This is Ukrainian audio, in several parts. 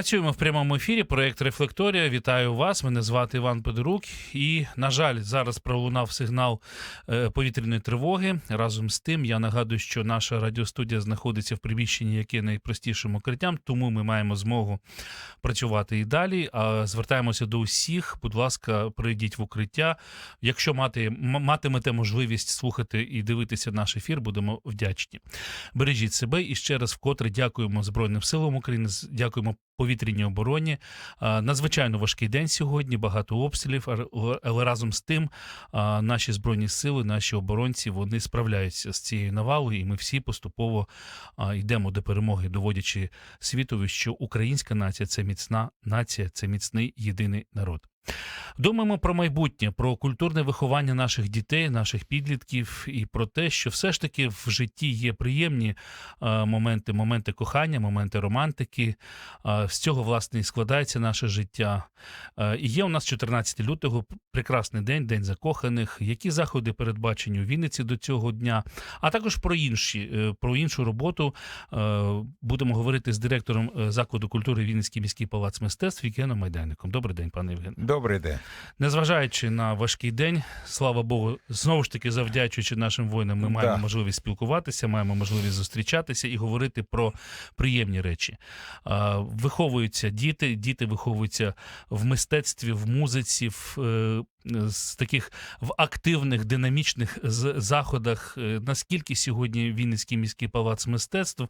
Працюємо в прямому ефірі. Проект Рефлекторія. Вітаю вас. Мене звати Іван Подорук. І, на жаль, зараз пролунав сигнал е, повітряної тривоги. Разом з тим, я нагадую, що наша радіостудія знаходиться в приміщенні, яке найпростішим укриттям, тому ми маємо змогу працювати і далі. А звертаємося до усіх. Будь ласка, прийдіть в укриття. Якщо мати, матимете можливість слухати і дивитися наш ефір, будемо вдячні. Бережіть себе і ще раз вкотре дякуємо Збройним силам України. Дякуємо повітряній обороні. Надзвичайно важкий день сьогодні, багато обстрілів, але разом з тим наші збройні сили, наші оборонці вони справляються з цією навалою, і ми всі поступово йдемо до перемоги, доводячи світові, що українська нація це міцна нація, це міцний єдиний народ. Думаємо про майбутнє, про культурне виховання наших дітей, наших підлітків, і про те, що все ж таки в житті є приємні е, моменти, моменти кохання, моменти романтики. Е, З цього власне і складається наше життя. Е, І є у нас 14 лютого прекрасний день, день закоханих. Які заходи передбачені у Вінниці до цього дня? А також про інші, про іншу роботу будемо говорити з директором закладу культури Вінницький міський палац мистецтв Євгеном Майдайником. Добрий день, пане Євгене. Добрий день. Незважаючи на важкий день, слава Богу, знову ж таки, завдячуючи нашим воїнам, ми Да. маємо можливість спілкуватися, маємо можливість зустрічатися і говорити про приємні речі. Виховуються діти, діти виховуються в мистецтві, в музиці, в е, з таких в активних динамічних заходах. Е, Наскільки сьогодні Вінницький міський палац мистецтв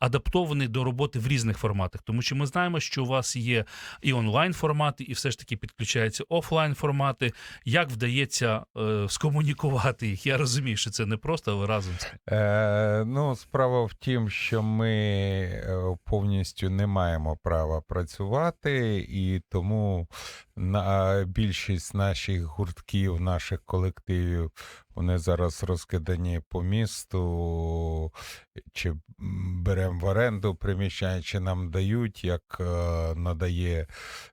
адаптований до роботи в різних форматах, тому що ми знаємо, що у вас є і онлайн формати, і все ж таки підключаються офлайн формати. Як вдається е, скомунікувати їх? Я розумію, що це не просто, але разом з. Е, ну, справа в тім, що ми е, повністю не маємо права працювати, і тому на більшість наших гуртків, наших колективів, вони зараз розкидані по місту, чи беремо в оренду приміщення, чи нам дають, як е, надає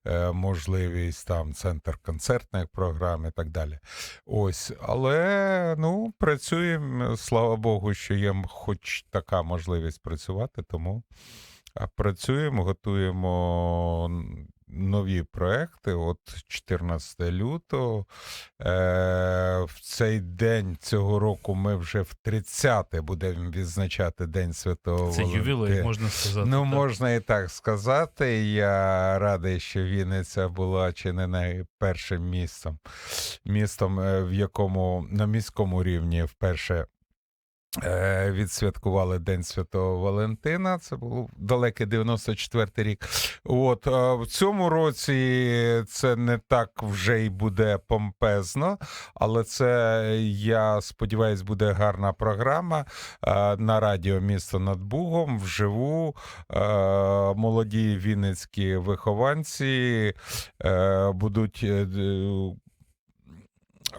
е, можливість там центр концертних програм і так далі. Ось, але ну, працюємо. Слава Богу, що є хоч така можливість працювати, тому а, працюємо, готуємо нові проекти. От 14 лютого. Е, в цей день цього року ми вже в 30-те будемо відзначати День Святого Це ювілей, можна сказати. Ну, так. можна і так сказати. Я радий, що Вінниця була чи не найпершим містом, містом, е, в якому на міському рівні вперше. Е, Відсвяткували День Святого Валентина, це був далекий 94-й рік. От е, в цьому році це не так вже й буде помпезно, але це я сподіваюся, буде гарна програма е, на радіо Місто над Бугом вживу. Молоді вінницькі вихованці будуть.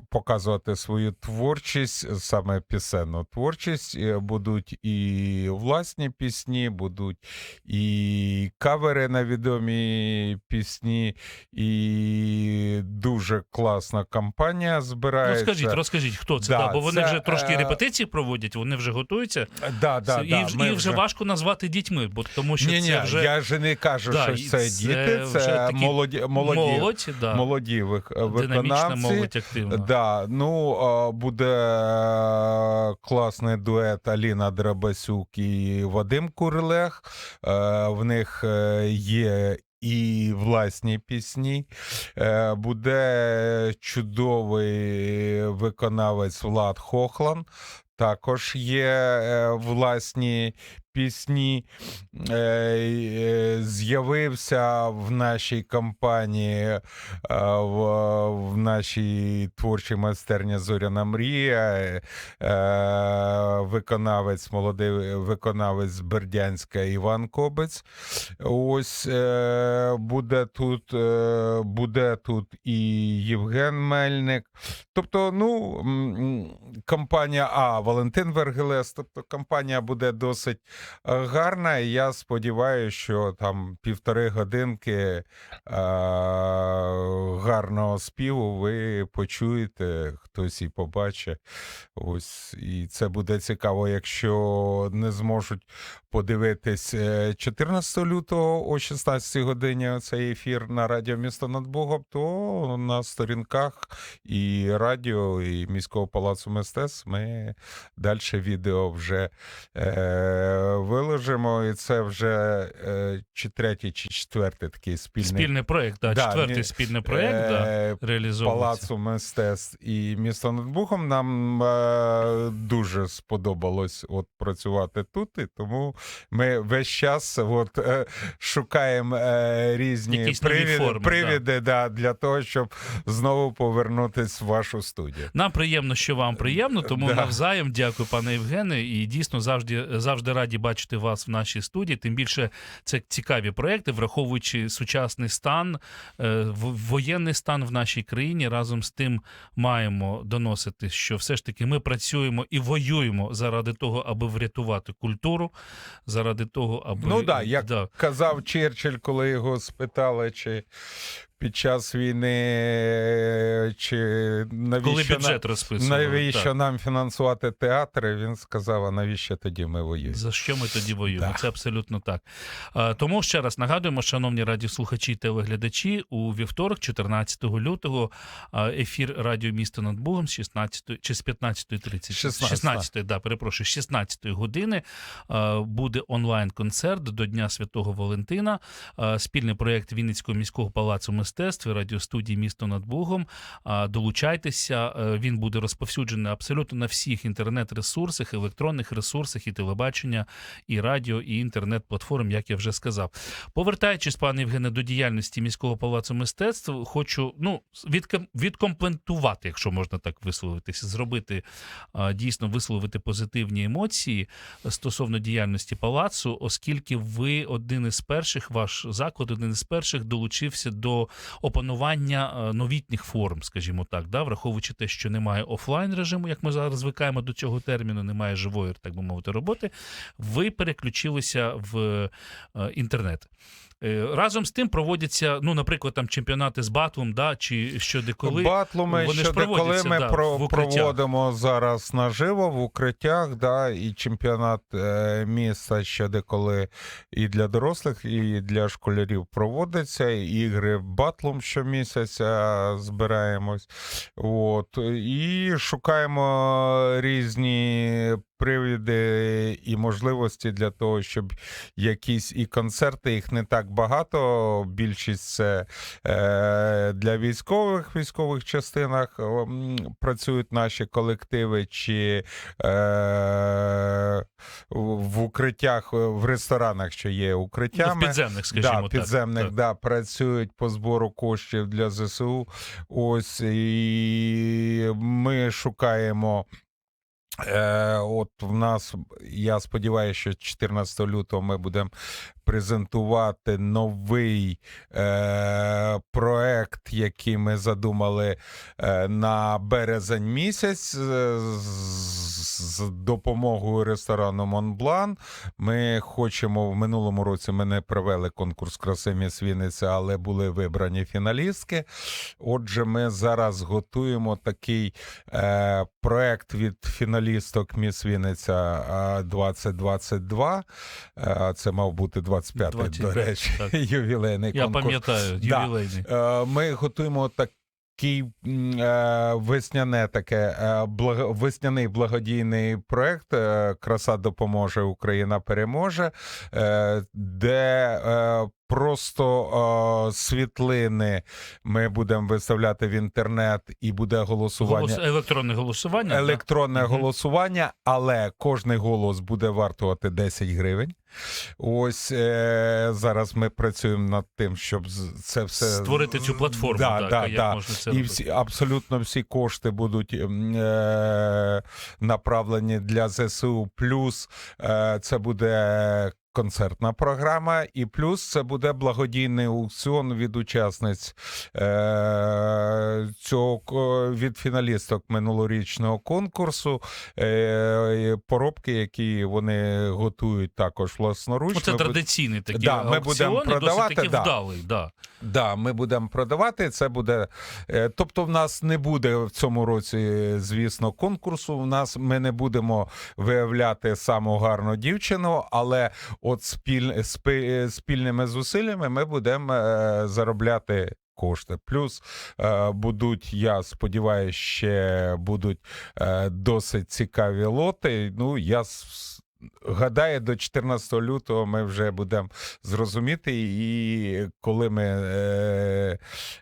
Показувати свою творчість, саме пісенну творчість, Е, будуть і власні пісні, будуть і кавери на відомі пісні, і дуже класна кампанія збирається. Розкажіть, розкажіть, хто це? Да, Да, бо вони це, вже трошки е, репетиції проводять, вони вже готуються. Да, да, і, да, і вже важко назвати дітьми, бо тому що ні, ні, вже я ж не кажу, Да, що це це діти, це молоді, молоді, молодь, да, молоді виконавці. молодь активна. Да, ну буде е, класний дует Аліна Драбасюк і Вадим Курилех. Е, В них є. І власні пісні. Е, Буде чудовий виконавець Влад Хохлан. Також є е, власні пісні. Е, е, З'явився в нашій компанії, е, в, нашій творчій майстерні Зоряна Мрія, виконавець, молодий виконавець Бердянська Іван Кобець. Ось буде тут, буде тут і Євген Мельник. Тобто, ну, компанія А, Валентин Вергелес, тобто компанія буде досить гарна. І я сподіваюся, що там півтори годинки е, гарного співу ви почуєте, хтось і побачить. Ось, і це буде цікаво, якщо не зможуть подивитись е, 14 лютого о 16 годині цей ефір на радіо місто над Богом, то на сторінках і радіо, і міського палацу мистецтв ми далі відео вже е, виложимо. І це вже е, чи третій, чи четвертий такий спільний, Спільний проєкт, да, Да, четвертий ні, спільний проєкт да, е, реалізовується. Палацу мистецтв і місто над Бухом. Нам е, дуже сподобалось от працювати тут, і тому ми весь час от, е, шукаємо е, різні Якісь привіди, форми, привіди да, для того, щоб знову повернутись в вашу студію. Нам приємно, що вам приємно, тому Да. навзаєм дякую, пане Євгене. І дійсно завжди завжди раді бачити вас в нашій студії. Тим більше це цікаві проекти, враховуючи сучасний стан, е, воєнний стан в нашій країні. Разом з тим маємо доносити, що все ж таки ми працюємо і воюємо заради того, аби врятувати культуру, заради того, аби Ну да, як да. казав Черчилль, коли його спитали, чи під час війни, чи навіщо коли бюджет. Навіщо так. нам фінансувати театри? Він сказав: а навіщо тоді ми воюємо? За що ми тоді воюємо? Да. Це абсолютно так. Тому ще раз нагадуємо, шановні радіослухачі і телеглядачі, у вівторок, 14 лютого, ефір Радіо Місто над Богом з 16 чи з 15.30. 16. 16, да, перепрошую, з 16 години буде онлайн-концерт до Дня Святого Валентина. Спільний проєкт Вінницького міського палацу мистецтв і радіостудії Місто над Богом. Долучайтеся, е, він буде розповсюджений абсолютно на всіх інтернет-ресурсах, електронних ресурсах і телебачення, і радіо, і інтернет-платформ, як я вже сказав. Повертаючись, пане Євгене, до діяльності міського палацу мистецтв, хочу ну відком- відкомплектувати, якщо можна так висловитися, зробити дійсно висловити позитивні емоції стосовно діяльності палацу, оскільки ви один із перших, ваш заклад, один із перших долучився до опанування е, новітніх форм, скажімо так, да, враховуючи те, що немає офлайн режиму, як ми зараз звикаємо до цього терміну, немає живої, так би мовити, роботи. Ви переключилися в е, інтернет. Е, Разом з тим проводяться, ну, наприклад, там чемпіонати з батлом, да, чи що деколи. Батлуми, Вони ж що коли проводяться, ми да, про, проводимо зараз наживо в укриттях, да, і чемпіонат е, міста ще деколи і для дорослих, і для школярів проводиться. Ігри батлом щомісяця збираємось. От, і шукаємо різні привіди і можливості для того, щоб якісь і концерти, їх не так багато. Більшість це е, для військових військових частинах працюють наші колективи, чи е, в укриттях, в ресторанах, що є Ну, укриттями. в підземних, скажімо да, так. підземних, Так. Да, працюють по збору коштів для ЗСУ. Ось і ми шукаємо. Е, от в нас, я сподіваюся, що 14 лютого ми будемо презентувати новий е, проект, який ми задумали е, на березень місяць е, з, допомогою ресторану Монблан. Ми хочемо в минулому році ми не провели конкурс краси Міс Вінниця, але були вибрані фіналістки. Отже, ми зараз готуємо такий е, проект від фіналісток Міс Вінниця е, 2022. Е, це мав бути 25-й, до речі, так. ювілейний Я конкурс. пам'ятаю, Да. ювілейний. Е, Ми готуємо такий е, весняне таке благо- весняний благодійний проект Краса допоможе, Україна переможе, де просто е, світлини ми будемо виставляти в інтернет, і буде голосування. Голос, електронне голосування. Електронне Мгм. голосування, але кожний голос буде вартувати 10 гривень. Ось е, зараз ми працюємо над тим, щоб це все Створити цю платформу, Да, так, да, як да. можна це І робити. всі абсолютно всі кошти будуть е, направлені для ЗСУ. Плюс е, це буде концертна програма, і плюс це буде благодійний аукціон від учасниць е, цього від фіналісток минулорічного конкурсу. Е, поробки, які вони готують також власноруч. Це Ми традиційний такий Да, ми будемо досить продавати, таки да. вдалий. Да. Да, ми будемо продавати. Це буде. е, Тобто, в нас не буде в цьому році, звісно, конкурсу. У нас ми не будемо виявляти саму гарну дівчину, але от спіль, спи- спільними зусиллями ми будемо е, заробляти. Кошти. Плюс е, будуть, я сподіваюся, ще будуть е, досить цікаві лоти. Ну, я гадаю, до 14 лютого ми вже будемо зрозуміти, і коли ми е,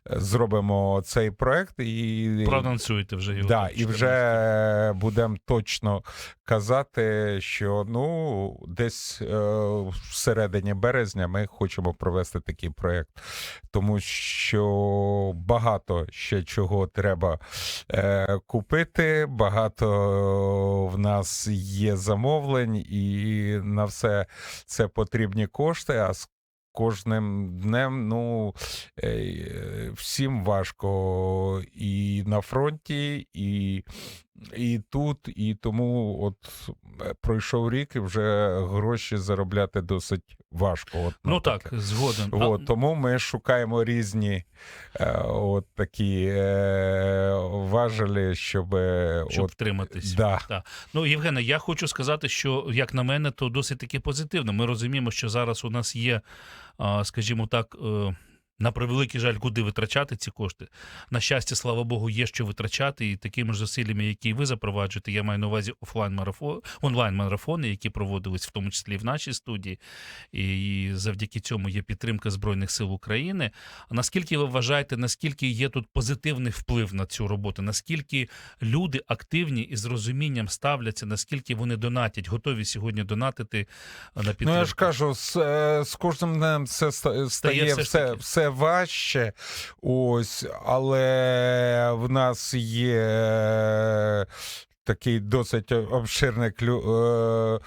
зробимо цей проект, і, Проанонсуєте вже його. да, і вже будемо точно казати, що ну десь е, всередині березня ми хочемо провести такий проект, тому що багато ще чого треба е, купити, багато в нас є замовлень, і на все це потрібні кошти. А з кожним днем, ну всім важко і на фронті, і, і тут, і тому от е, пройшов рік, і вже гроші заробляти досить важко. От, Ну так, згоден. А, тому ми шукаємо різні е, от такі е, важелі, щоб, е, щоб от, втриматись. да. Ну, Євгене, я хочу сказати, що як на мене, то досить таки позитивно. Ми розуміємо, що зараз у нас є, скажімо так. На превеликий жаль, куди витрачати ці кошти. На щастя, слава Богу, є що витрачати, і такими ж зусиллями, які ви запроваджуєте, я маю на увазі офлайн марафон, онлайн марафони, які проводились в тому числі і в нашій студії, і завдяки цьому є підтримка Збройних сил України. А наскільки ви вважаєте, наскільки є тут позитивний вплив на цю роботу? Наскільки люди активні і з розумінням ставляться, наскільки вони донатять, готові сьогодні донатити на підтримку? Ну, я ж кажу, з, е, з кожним днем це ста- стає все все. Важче. Ось, але в нас є е, такий досить обширний е,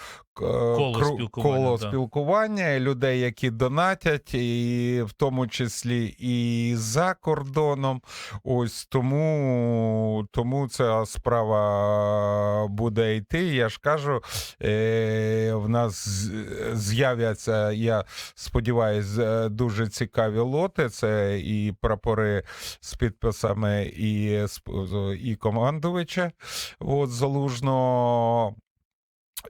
Коло кру- спілкування, коло да. спілкування людей, які донатять, і в тому числі і за кордоном. Ось тому, тому ця справа буде йти. Я ж кажу, е, в нас з'являться, я сподіваюся, дуже цікаві лоти. Це і прапори з підписами, і, і командувача от, залужного.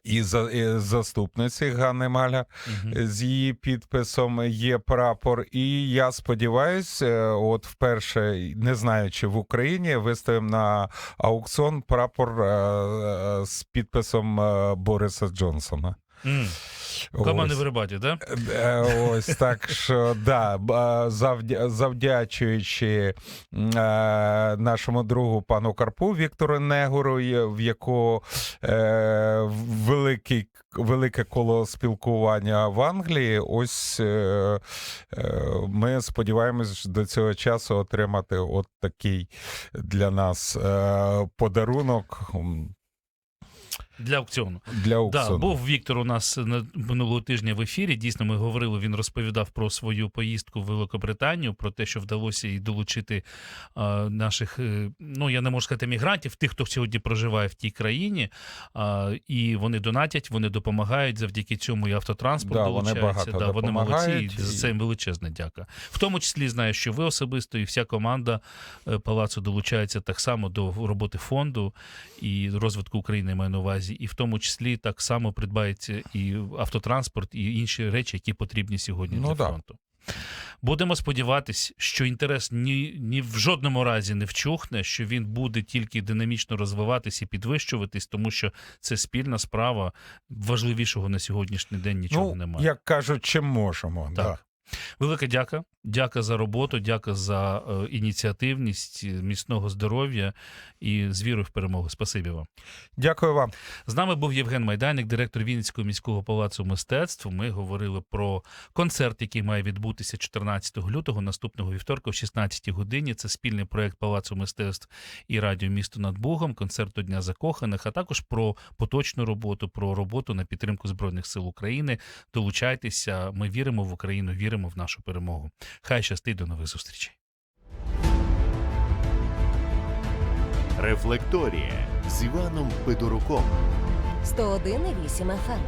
І, за, і заступниці Ганни Маля угу. з її підписом є прапор. І я сподіваюся, от вперше, не знаю, чи в Україні виставимо на аукціон прапор е, е, з підписом е, Бориса Джонсона. Команди в Рибаті, так? Е, Ось так що да, завдя- завдячуючи е, нашому другу пану Карпу Віктору Негору, в якого е, великий. Велике коло спілкування в Англії. Ось е, е, ми сподіваємось до цього часу отримати от такий для нас е, подарунок Для аукціону. для Да, був Віктор у нас на минулого тижня в ефірі. Дійсно, ми говорили. Він розповідав про свою поїздку в Великобританію, про те, що вдалося і долучити а, наших, е, ну я не можу сказати, мігрантів, тих, хто сьогодні проживає в тій країні. А, і вони донатять, вони допомагають. Завдяки цьому і автотранспорт Да, вони долучається. багато да, вони молодці. І за це їм величезна дяка. В тому числі знаю, що ви особисто і вся команда е, палацу долучається так само до роботи фонду і розвитку України маю на увазі, і в тому числі так само придбається і автотранспорт, і інші речі, які потрібні сьогодні Ну для да. фронту. Будемо сподіватись, що інтерес ні, ні в жодному разі не вчухне, що він буде тільки динамічно розвиватись і підвищуватись, тому що це спільна справа. Важливішого на сьогоднішній день нічого ну, немає. Як кажуть, чим можемо. Так. Да. Велика дяка. Дяка за роботу, дяка за е, ініціативність, е, міцного здоров'я і з вірою в перемогу. Спасибі вам. Дякую вам. З нами був Євген Майданик, директор Вінницького міського палацу мистецтв. Ми говорили про концерт, який має відбутися 14 лютого, наступного вівторка, о 16 годині. Це спільний проект Палацу мистецтв і радіо місто над Богом, концерт до Дня закоханих, а також про поточну роботу, про роботу на підтримку збройних сил України. Долучайтеся. Ми віримо в Україну, віримо в нашу перемогу. Хай щастить до нових зустрічей. Рефлекторія з Іваном Федоруком. 101,8 FM.